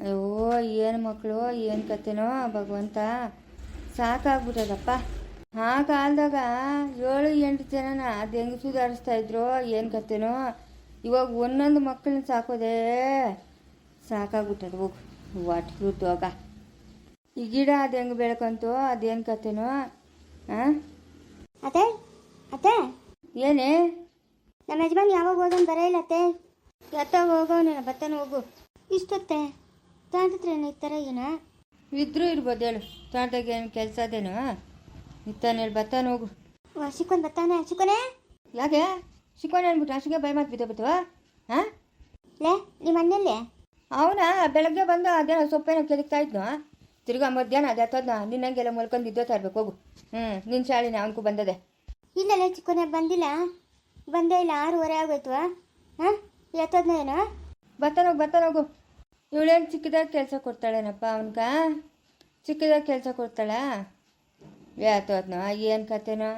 ಅಯ್ಯೋ ಏನು ಮಕ್ಕಳು ಏನು ಕತೆನೋ ಭಗವಂತ. ಸಾಕಾಗ್ಬಿಟ್ಟದಪ್ಪ. ಆ ಕಾಲದಾಗ ಏಳು ಎಂಟು ಜನನ ಅದು ಹೆಂಗೆ ಸುಧಾರಿಸ್ತಾ ಇದ್ರು ಏನು ಕತೆನೋ ಇವಾಗ ಒಂದೊಂದು ಮಕ್ಕಳನ್ನ ಸಾಕೋದೇ ಸಾಕಾಗ್ಬಿಟ್ಟದ. ಹೋಗು ಒಟ್ಟು ಹೋಗ. ಈ ಗಿಡ ಅದು ಹೆಂಗೆ ಬೆಳ್ಕೊಂತು ಅದೇನು ಕತೆನೋ ಹಾಂ ಅತ್ತೆ ಅತ್ತೆ. ಏನೇ? ನಮ್ಮ ಯಜಮಾನ್ ಯಾವಾಗ ಹೋಗೋನ್ ಬರೇ ಇಲ್ಲ ಅತ್ತೆ. ಹೋಗೋ ನನ್ನ ಬತ್ತನ ಹೋಗು. ಇಷ್ಟೊತ್ತೆ. ತಾಂತತ್ರ ಏನು ಥರ ಏನ? ಇದ್ರೂ ಇರ್ಬೋದು ಹೇಳು. ತೋಟದಾಗ ಏನು ಕೆಲಸ ಅದೇನು? ಇತ್ತಾನೆ ಹೇಳಿ ಬರ್ತಾನೆ ಹೋಗು. ಸಿಕ್ಕೊಂಡ್ ಬತ್ತಾನೆ ಸಿಕ್ಕೋನೆ ಯಾಕೆ? ಶಿಕೋಣ ಅಂದ್ಬಿಟ್ಟು ಅಷ್ಟಿಗೆ ಭಯ ಮಾತು ಬಿದ್ದ ಬಿತ್ತು ಹಾಂ? ಲೇ ನಿಮ್ಮ ಮನೆಯಲ್ಲೇ ಅವನ? ಬೆಳಗ್ಗೆ ಬಂದು ಅದೇನೋ ಸೊಪ್ಪೇನೋ ಕೆದಕ್ತಾ ಇದ್ನು? ತಿರ್ಗಾ ಮಧ್ಯಾಹ್ನ ಅದು ಹತ್ತದ್ನ? ನಿನ್ನಂಗೆಲ್ಲ ಮಲ್ಕೊಂಡು ಇದ್ದೋ ತರ್ಬೇಕು ಹೋಗು. ಹ್ಞೂ ನಿನ್ನ ಶಾಲಿನ ಅವನಿಗೂ ಬಂದದೆ. ಇಲ್ಲಲ್ಲ ಚಿಕ್ಕನೇ ಬಂದಿಲ್ಲ. ಬಂದೇ ಇಲ್ಲ ಆರೂವರೆ ಆಗೋಯ್ತು ಹಾಂ ಎತ್ತದ್ನ ಏನೋ? ಬರ್ತಾನೋಗು ಬರ್ತಾನೋಗು ಇವಳೇನು ಚಿಕ್ಕದಾಗಿ ಕೆಲಸ ಕೊಡ್ತಾಳೇನಪ್ಪ ಅವನ್ಗ? ಚಿಕ್ಕದಾಗಿ ಕೆಲಸ ಕೊಡ್ತಾಳ? ಯಾತೋದ್ನ ಏನು ಕತೆನೋ?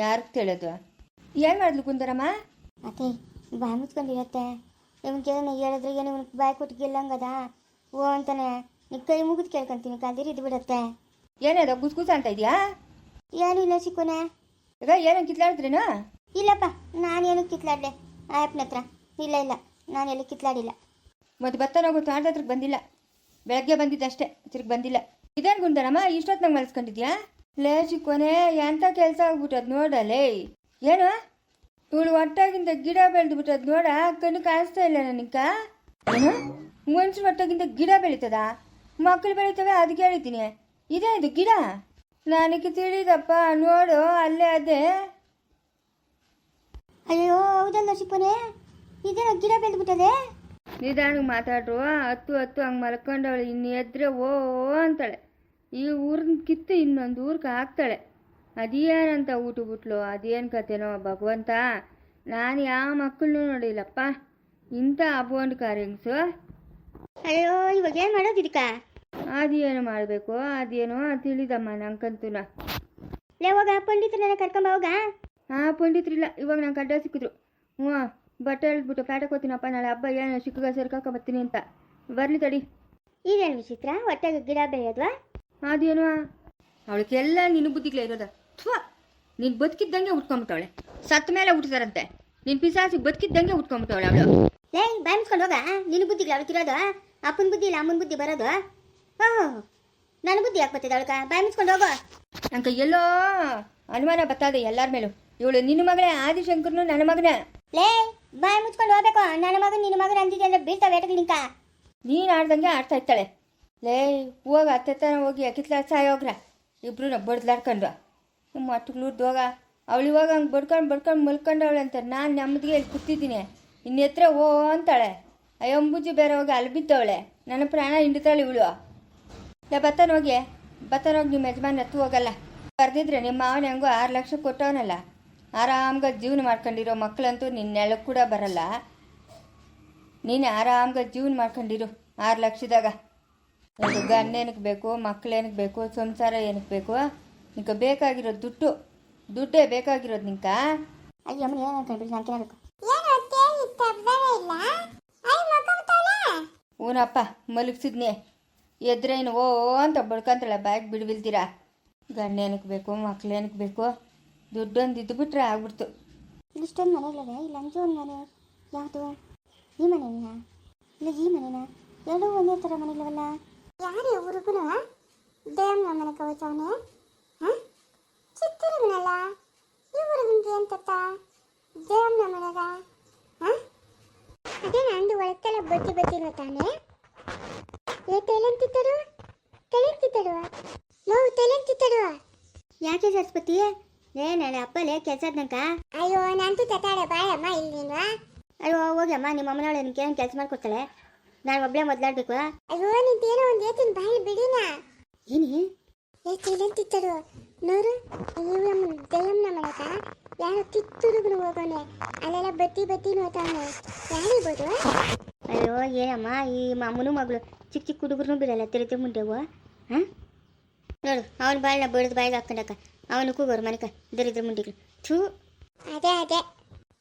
ಯಾರಿಗೆ ತಿಳಿದು ಏನು ಮಾಡಿದ್ಲು ಕುಂದರಮ್ಮ ಅತ್ತೆ ಬಾಯಿ ಮುಚ್ಕೊಂಡಿರತ್ತೆ ಇವನ್ಗೆ ಏನೋ ಹೇಳಿದ್ರೆ ಏನು ಇವನ್ಗೆ ಬಾಯಿ ಕೊಟ್ಟು ಗೆಲ್ಲಂಗದ ಓ ಅಂತಾನೆ. ನೀ ಕೈ ಮುಗಿದು ಕೇಳ್ಕೊಂತೀನಿ ಕಾದಿರಿ ಇದು ಬಿಡತ್ತೆ. ಏನೇದ ಗುಸ್ ಗುಸ್ ಅಂತ ಇದೆಯಾ? ಏನೂ ಇಲ್ಲ ಚಿಕ್ಕೋನೆ. ಈಗ ಏನೋ ಕಿತ್ಲಾಡಿದ್ರೇನು? ಇಲ್ಲಪ್ಪ ನಾನೇನು ಕಿತ್ಲಾಡ್ಲೆ. ಆ ಅಪ್ಪನ ಹತ್ರ. ಇಲ್ಲ ಇಲ್ಲ ನಾನು ಎಲ್ಲ ಕಿತ್ಲಾಡಿಲ್ಲ. ಮತ್ತೆ ಭತ್ತ ನೋಗು ಬಂದಿಲ್ಲ. ಬೆಳಗ್ಗೆ ಬಂದಿದ್ದಷ್ಟೇ, ತಿರ್ಗಿ ಬಂದಿಲ್ಲ. ಇದೇನು ಇಷ್ಟೊತ್ತು ನಂಗೆ ಮಲ್ಸ್ಕೊಂಡಿದ್ಯಾ? ಲೇ ಚಿಕ್ಕೋನೆ ಎಂಥ ಕೆಲಸ ಆಗ್ಬಿಟ್ಟದ್ ನೋಡಲೇ ಏನು? ಇವಳು ಒಟ್ಟಾಗಿಂದ ಗಿಡ ಬೆಳೆದು ಬಿಟ್ಟದ್ ನೋಡ, ಕಣ್ಣು ಕಾಣಿಸ್ತಾ ಇಲ್ಲ ನನಗ ಏನು? ಮನುಷ್ಯರು ಹೊಟ್ಟಾಗಿಂದ ಗಿಡ ಬೆಳೀತದ? ಮಕ್ಕಳು ಬೆಳೀತವೆ ಅದಕ್ಕೆ ಹೇಳಿದ್ದೀನಿ. ಇದೇ ಇದು ಗಿಡ? ನನಗೆ ತಿಳಿದಪ್ಪ, ನೋಡು, ಅಲ್ಲೇ ಅದೇ. ಅಯ್ಯೋ ಹೌದಲ್ಲ ಚಿಕ್ಕನೆ? ಇದೇನೋ ಗಿಡ ಬೆಳೆದ್ಬಿಟ್ಟದೆ? ನಿಧಾನಕ್ಕೆ ಮಾತಾಡ್ರು ಹತ್ತು ಹತ್ತು ಹಂಗೆ ಮಲ್ಕೊಂಡವಳು ಇನ್ನು ಎದ್ರೆ ಓ ಅಂತಾಳೆ. ಈ ಊರಿನ ಕಿತ್ತು ಇನ್ನೊಂದು ಊರಿಗೆ ಹಾಕ್ತಾಳೆ. ಅದೇನಂತ ಊಟ ಬಿಟ್ಲು? ಅದೇನು ಕತೆನೋ ಭಗವಂತ? ನಾನು ಯಾವ ಮಕ್ಕಳನ್ನೂ ನೋಡಿಲ್ಲಪ್ಪ. ಇಂಥ ಅಬೌಂಡ್ ಕಾರ್ಯಂಗ್ಸು? ಅಯ್ಯೋ ಇವಾಗ ಏನು ಮಾಡೋದು ಇದಕ್ಕ ಅದೇನು ಮಾಡಬೇಕು? ಅದೇನೋ ತಿಳಿದಮ್ಮ ನಂಗಂತೂ ಲೇ ಹೋಗ ಪಂಡಿತರನ್ನ ಕರ್ಕೊಂಬ ಹೋಗ. ಹಾಂ ಪಂಡಿತರಿಲ್ಲ ಇವಾಗ ನಂಗೆ ಅಡ್ಡ ಸಿಕ್ಕಿದ್ರು. ಹ್ಞೂ ಬಟ್ಟೆ ಎಳ್ದ್ಬಿಟ್ಟು ಪ್ಯಾಟಕ್ಕೆ ಹೋಗ್ತೀನಪ್ಪ ನಾಳೆ ಹಬ್ಬ ಏನು ಸಿಕ್ಕಗ ಸೇರ್ಕೊಂಡು ಬರ್ತೀನಿ ಅಂತ. ಬರಲಿ ತಡಿ. ಈಗೇನು ವಿಚಿತ್ರ? ಹೊಟ್ಟೆಗೆ ಗಿಡ ಬೆಳೆಯೋದ್ವಾ? ಅದೇನು? ಅವಳಿಗೆಲ್ಲ ನಿನ್ನ ಬುದ್ಧಿಗಳೇ ಇರೋದ. ಥ್ವಾ ನೀನು ಬದುಕಿದ್ದಂಗೆ ಉಟ್ಕೊಂಬಿಟ್ಟವಳೆ. ಸತ್ತ ಮೇಲೆ ಹುಟ್ಟಿದಾರಂತೆ ನಿನ್ನ ಪಿಸಾಸಿಗೆ ಬದುಕಿದ್ದಂಗೆ ಉಟ್ಕೊಂಬಿಟ್ಟವಳೆ ಅವಳು. ಲೇ ಬಾಯ್ ಮುಚ್ಕೊಂಡು ಹೋಗ. ನಿನ್ನ ಬುದ್ಧಿಗಳು ಅವಳಿಗಿರೋದು ಅಪ್ಪನ ಬುದ್ಧಿ ಇಲ್ಲ ಅಮ್ಮನ ಬುದ್ಧಿ ಬರೋದು? ಓಹೋ ನನ್ನ ಬುದ್ಧಿ ಯಾಕೆ ಬರ್ತಿದೆ ಅವಳಕ ಬಾಯ್ ಮುಚ್ಕೊಂಡು ಹೋಗೋ. ನಂಗೆ ಎಲ್ಲೋ ಅನುಮಾನ ಬರ್ತದೆ ಎಲ್ಲರ ಮೇಲೂ. ಇವಳು ನಿನ್ನ ಮಗಳೇ ಆದಿಶಂಕರ್ನು ನನ್ನ ಮಗನೇ. ಲೇ ಬಾಯ್ ಮುಚ್ಕೊಂಡು ಹೋಗ್ಬೇಕು. ನನ್ನ ಮಗ ನಿನ್ನ ಮಗನ ಅಂತಿದ್ದೆ ಅಂದ್ರೆ ಬೀಳ್ತಾವೆ ನಿಂಕ? ನೀನು ಆಡ್ದಂಗೆ ಆಡ್ತಾ ಇರ್ತಾಳೆ. ಲೇ, ಹೋಗ ಅತ್ತೆ ಹೋಗಿ ಅಕಿತ್ಲ ಸಾಯೋಗ್ರ ಇಬ್ರು ಬಡ್ದ್ಲಾಡ್ಕೊಂಡು ಮಟ್ಟುಗ್ಲೂರ್ದು ಹೋಗ. ಅವಳು ಇವಾಗ ಹಂಗೆ ಬಡ್ಕೊಂಡು ಬಡ್ಕೊಂಡು ಮಲ್ಕೊಂಡವಳೆ ಅಂತ ನಾನು ನೆಮ್ಮದಿಗೆ ಇಲ್ಲಿ ಕೂತಿದ್ದೀನಿ. ಇನ್ನ ಹತ್ರ ಓ ಅಂತಾಳೆ. ಅಯ್ಯಂಬುಜಿ ಬೇರೆ ಹೋಗಿ ಅಲ್ಲಿ ಬಿದ್ದವಳೆ. ನನ್ನ ಪ್ರಾಣ ಹಿಂಡಿತಾಳೆ ಇವಳು. ಲೇ, ಬತ್ತಾನ ಹೋಗಿ. ಬತ್ತಾನ ಹೋಗಿ ನಿಮ್ಮ ಯಜಮಾನ್ ಹತ್ತು ಹೋಗಲ್ಲ. ಬರ್ದಿದ್ರೆ ನಿಮ್ಮ ಮಾವನ ಹೆಂಗೋ ಆರು ಲಕ್ಷ ಕೊಟ್ಟವನಲ್ಲ. ಆರಾಮ್ಗ ಜೀವನ ಮಾಡ್ಕೊಂಡಿರೋ ಮಕ್ಕಳಂತೂ ನಿನ್ನ ನೆಲಕ್ಕೆ ಕೂಡ ಬರಲ್ಲ. ನೀನು ಆರಾಮ್ಗೆ ಜೀವನ ಮಾಡ್ಕೊಂಡಿರು ಆರು ಲಕ್ಷದಾಗ. ಒಂದು ಗಂಡ ಏನಕ್ಕೆ ಬೇಕು ಮಕ್ಳು ಏನಕ್ಕೆ ಬೇಕು ಸಂಸಾರ ಏನಕ್ಕೆ ಬೇಕು ನಿಂಗೆ ಬೇಕಾಗಿರೋದು ದುಡ್ಡು ದುಡ್ಡೇ ಬೇಕಾಗಿರೋದು ನಿಂಕ? ಅಯ್ಯೋ ಅಮ್ಮನ ಏನು ಅನ್ಕೊಂಡ್ಬಿಡಿ ನಾನು ಕೇಳಬೇಕು. ಊನಪ್ಪ ಮಲಗಿಸಿದ್ನೆ. ಎದ್ರೇನು ಓ ಅಂತ ಬಡ್ಕೊಂತಾಳೆ ಬ್ಯಾಗ್ ಬಿಡ್ಬಿಲ್ತೀರಾ ಗಂಡ ಏನಕ್ಕೆ ಬೇಕು ಮಕ್ಳು ಏನಕ್ಕೆ ಬೇಕು ದುಡ್ಡೊಂದು ಇದ್ದುಬಿಟ್ರೆ ಆಗ್ಬಿಡ್ತು. ಇಷ್ಟೊಂದು ಮನೆ ಇಲ್ಲ ಅಂಜು ಒಂದು ಮನೆ. ಯಾವುದು? ಈ ಮನೆನಾ? ಇಲ್ಲ, ಈ ಮನೆನಾ? ಎರಡೂ ಒಂದೇ ಥರ ಮನೆಗಳವಲ್ಲ ಯಾರು ಹುಡುಗನ ದೇವನ ಮನೆ ಕವಚವನೆ ಚಿತ್ತೂರಿನಲ್ಲ? ಈ ಹುಡುಗನಿಗೆ ಏನು ತತ್ತ ದೇವನ ಮನೆಗ? ಅದೇ ನಂದು ಒಳಕ್ಕೆಲ್ಲ ಬಜ್ಜಿ ಬತ್ತಿರೋ ತಾನೆ. ಏ ತೆಲಂತಿತ್ತರು ನಾವು ನೋವು ತೆಲಂತಿತ್ತಡು ಯಾಕೆ ಸರಸ್ವತಿ? ಏ ನಾಳೆ ಅಪ್ಪಲೇ ಕೆಲ್ಸದ್ನಕ? ಅಯ್ಯೋ ನಂತೂ ತತಾಳೆ ಬಾಯಮ್ಮ ಇಲ್ಲಿ ನೀನು? ಅಯ್ಯೋ ಹೋಗಮ್ಮ ನಿಮ್ಮ ಅಮ್ಮನವಳು ನಿಮ್ಗೆ ಏನು ಕೆಲಸ ಮಾಡ್ಕೊಡ್ತಾಳೆ. ನಾನು ಒಬ್ಬಳೇ ಮೊದ್ಲಾಡ್ಬೇಕು. ಅಯ್ಯೋ ನಿಂತೇನೋ ಒಂದು ಏತಿನ ಬಾಯಿ ಬಿಡಿನ? ಏನಿ? ಏ ತಿಳಂತಿತ್ತರು ನೋಡು ದಯಮ್ನ ಮಾಡಕ ಯಾರು ಕಿತ್ತುಡುಗನು ಹೋಗೋನೆ. ಅಲ್ಲೆಲ್ಲ ಬತ್ತಿ ಬತ್ತಿ ನೋತಾನೆ. ಯಾರಿರ್ಬೋದು ಅಯ್ಯೋ ಏನಮ್ಮ ಈ ಮಾಮೂನು ಮಗಳು ಚಿಕ್ಕ ಚಿಕ್ಕ ಹುಡುಗರು ಬಿಡಲ್ಲ ತಿರುತಿ ಮುಂದೆವು ಹಾಂ? ನೋಡು ಅವ್ನು ಬಾಳನ್ನ ಬಡಿದು ಬಾಯಿಗೆ ಹಾಕೊಂಡಕ್ಕ ಅವನು ಕೂಗೋರು ಮನೆಕ ದರಿದ್ರ ಮುಂಡಿಗಳು ಥೂ. ಅದೇ ಅದೇ.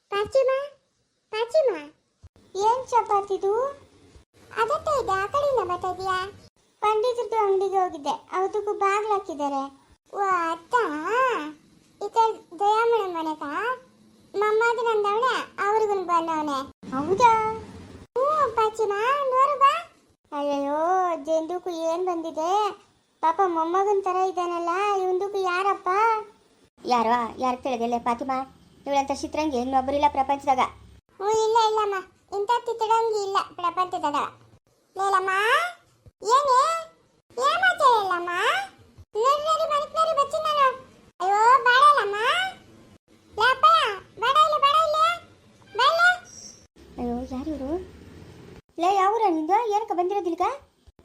ಪಾಚಿಮ ಪಾಚಿಮ. ಏನ್ ಚಪಾತಿದು ಅದಕ್ಕೆ ಇದೆ, ಆ ಕಡೆಯಿಂದ ಬರ್ತಾ ಪಂಡಿತರದ್ದು ಅಂಗಡಿಗೆ ಹೋಗಿದ್ದೆ. ಅವತ್ತಕ್ಕೂ ಬಾಗ್ಲು ಹಾಕಿದ್ದಾರೆ. ಓ ಅತ್ತ? ಈತ ದಯಾಮಣ ಮನೆಕ ಮಮ್ಮದು ನಂದವನೆ ಅವ್ರಿಗೂ ಬಂದವನೆ ಹೌದಾ? ಹ್ಞೂ ಪಾಚಿಮ, ನೋಡು ಬಾ. ಅಯ್ಯಯ್ಯೋ, ಜೆಂದುಕು ಏನ್ ಬಂದಿದೆ? ಮೊಮ್ಮಗನ್ ತರ ಇದ್ದಾನಲ್ಲ ಇವಂದಕ್ಕೂ ಯಾರಪ್ಪ? ಯಾರೋ ಯಾರು ತಿಳಿದಿಲ್ಲ ಫಾತಿಮಾ? ಇವಳಂತ ಚಿತ್ರಂಗಿ ಇನ್ನೊಬ್ಬರಿಲ್ಲ ಪ್ರಪಂಚದಾಗ. ಹ್ಞೂ ಇಲ್ಲ ಇಲ್ಲಮ್ಮ. ಇಂಥ ತಿತ್ತಡಂಗಿ ಇಲ್ಲ ಪ್ರಪಂಚದಾಗ. ಲೇಲಮ್ಮ ಏನೇ? ಏನು ಮಾಡ್ತಾಯಿಲ್ಲಮ್ಮ ನಡಿ ನಡಿ ಮನಕ್ ನಡಿ ಬಚ್ಚಿ ನಾನು. ಅಯ್ಯೋ ಬಾಡಲಮ್ಮ ಲಾಪ ಬಾಡ ಇಲ್ಲ ಬಾಡ ಇಲ್ಲ. ಬಾಯ್ಲೆ ಅಯ್ಯೋ ಯಾರು ಇವರು? ಲೇ ಯಾವೂರ ನಿಂದು ಏನಕ್ಕೆ ಬಂದಿರೋದಿಲ್ಕ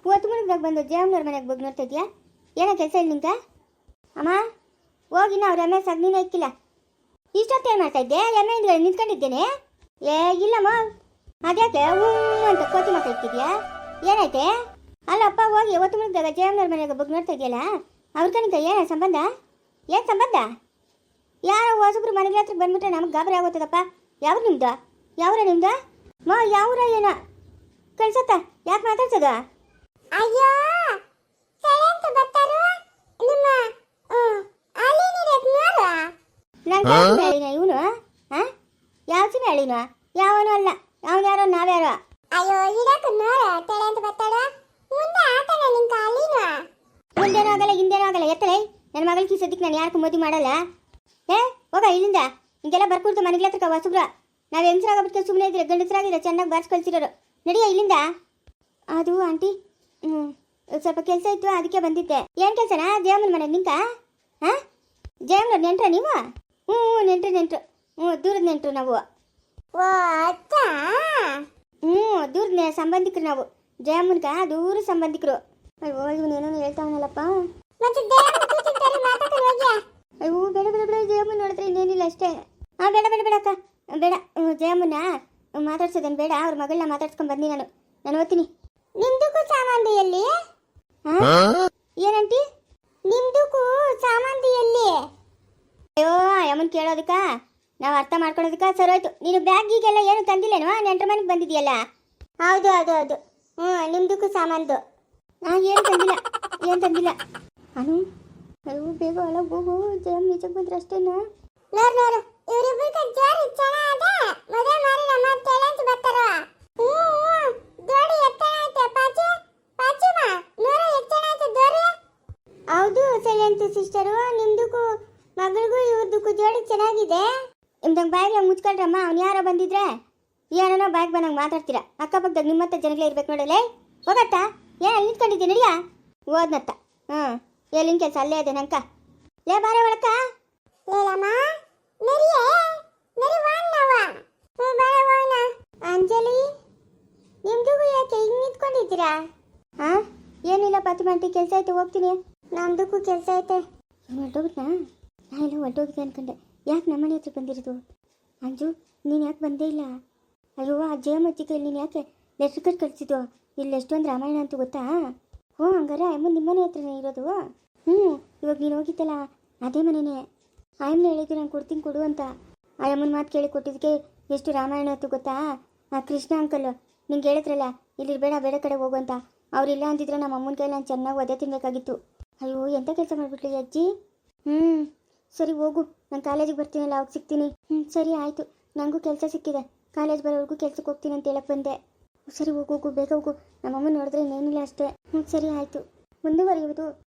ಇವತ್ತು ಮನೆಗೆ ಬಂದು ದೇವನವ್ರ ಮನೆಗೆ ಬಗ್ಗೆ ನೋಡ್ತಾ ಇದೀಯಾ? ಏನೋ ಕೆಲಸ ಇಲ್ಲ ನಿಂಗೆ? ಅಮ್ಮ, ಹೋಗಿ ನಾವು ಎಮ್ಮೆ ಸಗ್ನಿನ ಇಕ್ಕಿಲ್ಲ ಇಷ್ಟೊತ್ತು ಏನು ಮಾಡ್ತಾ ಇದ್ದೆ? ಎಮ್ಮೆ ಹಿಂದ್ಗಡೆ ನಿಂತ್ಕೊಂಡಿದ್ದೇನೆ? ಏ, ಇಲ್ಲಮ್ಮ. ಅದ್ಯಾಕೆ? ಹ್ಞೂ ಅಂತ ಕೋತಿ ಮಾಡ್ತಾ ಇಕ್ಕಿದ್ಯಾ? ಏನೈತೆ ಅಲ್ಲಪ್ಪ, ಹೋಗಿ ಒತ್ತು ಮುಳುಗ್ದಾಗ ಜಯಮ್ಮನವ್ರ ಮನೆಗೆ ಬುಕ್ ನೋಡ್ತಾ ಇದೆಯಲ್ಲ? ಅವ್ರ ಕನಿಕ ಏನ ಸಂಬಂಧ? ಏನು ಸಂಬಂಧ? ಯಾರೋ ಹೊಸಬ್ರು ಮನೆಗೆ ಹತ್ರ ಬಂದ್ಬಿಟ್ರೆ ನಮ್ಗೆ ಗಾಬರಿ ಆಗೋತದಪ್ಪ. ಯಾವ ನಿಮ್ದು? ಯಾವ್ರ ನಿಮ್ದು? ಮಾ, ಯಾವ್ರ ಏನ? ಕಳ್ಸತ್ತ? ಯಾಕೆ ಮಾತಾಡ್ಸದ? ಅಯ್ಯೋ ಸೈಲೆಂಟ್ ಬರ್ತಾರು ನಿಮ್ಮ ಅಲ್ಲಿ ನಂಗೆ ಹೇಳಿನ ಇವನು? ಹಾ? ಯಾವ ಚಿನ್ನ ಹೇಳಿನ ಯಾವನು ಅಲ್ಲ. ಅವನು ಯಾರೋ ನಾವ್ಯಾರೋ ಅಯ್ಯೋ ಇಡಕ ನೋಡ ತಲೆ ಅಂತ ಬರ್ತಾಡ ಮುಂದೆ ಆತನ ನಿಂಕ ಅಲ್ಲಿನ ಮುಂದೇನೂ ಆಗಲ್ಲ ಹಿಂದೇನೂ ಆಗಲ್ಲ. ಎತ್ತಲೇ ನನ್ನ ಮಗಳಿಗೆ ಸದ್ಯಕ್ಕೆ ನಾನು ಯಾರಕ್ಕೂ ಮದುವೆ ಮಾಡಲ್ಲ? ಏ ಹೋಗ ಇಲ್ಲಿಂದ. ಹಿಂಗೆಲ್ಲ ಬರ್ಕೊಡ್ತು ಮನೆಗಳ ಹತ್ರ ಹೊಸಬ್ರ ನಾವು ಹೆಂಗಸರಾಗಬಿಟ್ಟು ಸುಮ್ಮನೆ ಇದ್ರೆ ಗಂಡಸರಾಗಿದ್ರೆ ಚೆನ್ನಾಗಿ ಬಾರ್ಸ್ ಕಳ್ಸಿರೋರು ನಡೆಯ ಇಲ್ಲಿಂದ? ಅದು ಆಂಟಿ ಹ್ಞೂ ಸ್ವಲ್ಪ ಕೆಲಸ ಇತ್ತು ಅದಕ್ಕೆ ಬಂದಿದ್ದೆ. ಏನು ಕೆಲಸನಾ? ಜಯಮ್ಮನ ಮನೆಗೆ ನಿಂತ ಹಾಂ? ಜಯಮ್ಮನ ನೆಂಟ್ರ ನೀವು? ಹ್ಞೂ ನೆಂಟ್ರು ನೆಂಟ್ರು ಹ್ಞೂ ದೂರದ ನೆಂಟ್ರು ನಾವು. ಓ ಅತ್ತ? ಹ್ಞೂ ದೂರದ ಸಂಬಂಧಿಕರು ನಾವು. ಜಯಮ್ಮನ್ಗ ದೂರ ಸಂಬಂಧಿಕರು. ಅಯ್ಯೋ ಇವನು ಏನೋ ಹೇಳ್ತಾವನಲ್ಲಪ್ಪ. ಅಯ್ಯೋ ಬೇಡ ಬೇಡ ಬೇಡ ಜಯಮ್ಮನ್ ನೋಡಿದ್ರೆ ಇನ್ನೇನಿಲ್ಲ ಅಷ್ಟೇ. ಹಾಂ ಬೇಡ ಬೇಡ ಬೇಡ ಅಕ್ಕ. ಬೇಡ ಜಯಮ್ಮನ ಮಾತಾಡ್ಸೋದೇನು ಬೇಡ. ಅವ್ರ ಮಗಳನ್ನ ಮಾತಾಡ್ಸ್ಕೊಂಡ್ ಬಂದಿ ನಾನು. ನಾನು ಓದ್ತೀನಿ. ನಿಮ್ದಕ್ಕೂ ಎಲ್ಲಿ? ಏನಂಟಿ ನಿಮ್ದಕ್ಕೂ ಎಲ್ಲಿ? ಅಯ್ಯೋ ಯಮನ್ ಕೇಳೋದಕ್ಕ? ನಾವು ಅರ್ಥ ಮಾಡ್ಕೊಳ್ಳೋದಕ್ಕ ಸರೋಯ್ತು ನೀನು ಬ್ಯಾಗಿಗೆಲ್ಲ ಏನು ತಂದಿಲ್ಲೇನೋ? ನೆಂಟ್ರ ಮನೆಗೆ ಬಂದಿದ್ಯಲ್ಲ? ಹೌದು ಹೌದು ಹೌದು. ಹ್ಞೂ ನಿಮ್ದಕ್ಕೂ ಸಾಮಾನ್ದು. ನಾನು ಏನು ತಂದಿಲ್ಲ ಏನು ತಂದಿಲ್ಲ. ಅನು ಅಯ್ಯೋ ಬೇಗ ಒಳಗೆ ಹೋಗು. ಜಯಮ್ ನಿಜಕ್ಕೆ ಬಂದ್ರೆ ಅಷ್ಟೇನಾ? ನೋಡು ಇವರಿಬ್ಬರು ಜೋರು ಚೆನ್ನಾದ ಮದುವೆ ಮಾಡಿಲ್ಲ ಮತ್ತೆ ಅಂತ ಬರ್ತಾರ ಹ್ಞೂ ಹ್ಞೂ ದೋಡಿ ಎತ್ತಣ ಐತೆ ಪಾಚಿ ಪಾಚಿಮ ನೋರು ಎತ್ತಣ ಐತೆ ದೋರಿ ಹೌದು ಸೈಲೆಂಟ್ ಸಿಸ್ಟರು ನಿಮ್ದಕ್ಕೂ ಮಗಳಿಗೂ ಇವ್ರದಕ್ಕೂ ಜೋಡಿ ಚೆನ್ನಾಗಿದೆ ನಿಮ್ದಂಗೆ ಬಾಯಿಗೆ ಮುಚ್ಕೊಂಡ್ರಮ್ಮ ಅವ್ನು ಯಾರೋ ಬಂದಿದ್ರೆ? ಏನೋ ಬಾಯಿಗೆ ಬಂದಂಗೆ ಮಾತಾಡ್ತೀರಾ? ಅಕ್ಕಪಕ್ಕದಾಗ ನಿಮ್ಮತ್ತ ಜನಗಳೇ ಇರ್ಬೇಕು ನೋಡಲೇ? ಹೋಗತ್ತ? ಏನ ಅಲ್ಲಿ ನಿಂತ್ಕೊಂಡಿದ್ದೆ ನಡಿಯ? ಓದ್ನತ್ತ ಹ್ಞೂ ಎಲ್ಲಿನ ಕೆಲಸ ಅಲ್ಲೇ ಅದೇ ನಂಕ. ಲೇ, ಬಾರೆ ಒಳಕ ಅಂಜಲಿ ನಿಮ್ದು ಯಾಕೆ ಹಿಂಗೆ ನಿಂತ್ಕೊಂಡಿದ್ದೀರಾ? ಹಾಂ ಏನಿಲ್ಲ ಪತಿಮಂಟಿ ಕೆಲಸ ಐತೆ ಹೋಗ್ತೀನಿ. ನಮ್ದಕ್ಕೂ ಕೆಲಸ ಐತೆ. ಹೊರಟೋಗ್ಬಿಟ್ನಾ? ನಾ ಎಲ್ಲ ಹೊರಟೋಗಿದೆ ಅನ್ಕೊಂಡೆ. ಯಾಕೆ ನಮ್ಮನೆ ಹತ್ರ ಬಂದಿರೋದು? ಅಂಜು, ನೀನು ಯಾಕೆ ಬಂದೇ ಇಲ್ಲ? ಅಯ್ಯೋ ಆ ಜಯಮಜ್ಜಿಗೆ ನೀನು ಯಾಕೆ ಲೆಟ್ರ್ ಕಟ್ ಕಳಿಸಿದ್ದು? ಇಲ್ಲಿ ಎಷ್ಟೊಂದು ರಾಮಾಯಣ ಅಂತ ಗೊತ್ತಾ? ಹ್ಞೂ, ಹಂಗಾರೆ ಅಮ್ಮ ನಿಮ್ಮನೆ ಹತ್ರನೇ ಇರೋದು? ಹ್ಞೂ, ಇವಾಗ ನೀನು ಹೋಗಿದ್ದಲ್ಲ, ಅದೇ ಮನೆನೇ. ಆಯಮ್ಮನ ಹೇಳಿದ್ದು ನಾನು ಕೊಡ್ತೀನಿ ಕೊಡು ಅಂತ. ಆಯಮ್ಮನ ಮಾತು ಕೇಳಿ ಕೊಟ್ಟಿದ್ದಕ್ಕೆ ಎಷ್ಟು ರಾಮಾಯಣ ಆಯ್ತು ಗೊತ್ತಾ? ಆ ಕೃಷ್ಣ ಅಂಕಲ್, ನಿಂಗೆ ಹೇಳಿದ್ರಲ್ಲ ಇಲ್ಲಿ ಬೇಡ, ಬೇರೆ ಕಡೆ ಹೋಗು ಅಂತ. ಅವ್ರಿಲ್ಲ ಅಂದಿದ್ರೆ ನಮ್ಮ ಅಮ್ಮನ ಕೈಲಿ ನಾನು ಚೆನ್ನಾಗಿ ಒದೆ ತಿನ್ಬೇಕಾಗಿತ್ತು. ಅಯ್ಯೋ ಎಂಥ ಕೆಲಸ ಮಾಡಿಬಿಟ್ಲಿ ಅಜ್ಜಿ? ಹ್ಞೂ ಸರಿ, ಹೋಗು. ನಾನು ಕಾಲೇಜಿಗೆ ಬರ್ತೀನಲ್ಲ, ಅವಾಗ ಸಿಗ್ತೀನಿ. ಹ್ಞೂ ಸರಿ, ಆಯಿತು. ನನಗೂ ಕೆಲಸ ಸಿಕ್ಕಿದೆ. ಕಾಲೇಜ್ ಬರೋವರೆಗೂ ಕೆಲಸಕ್ಕೆ ಹೋಗ್ತೀನಿ ಅಂತ ಹೇಳಕ್ಕೆ ಬಂದೆ. ಸರಿ, ಹೋಗು ಹೋಗು, ಬೇಗ ಹೋಗು. ನಮ್ಮಮ್ಮ ನೋಡಿದ್ರೆ ಇನ್ನೇನಿಲ್ಲ ಅಷ್ಟೇ. ಹ್ಞೂ ಸರಿ, ಆಯಿತು. ಮುಂದುವರಿಯುವುದು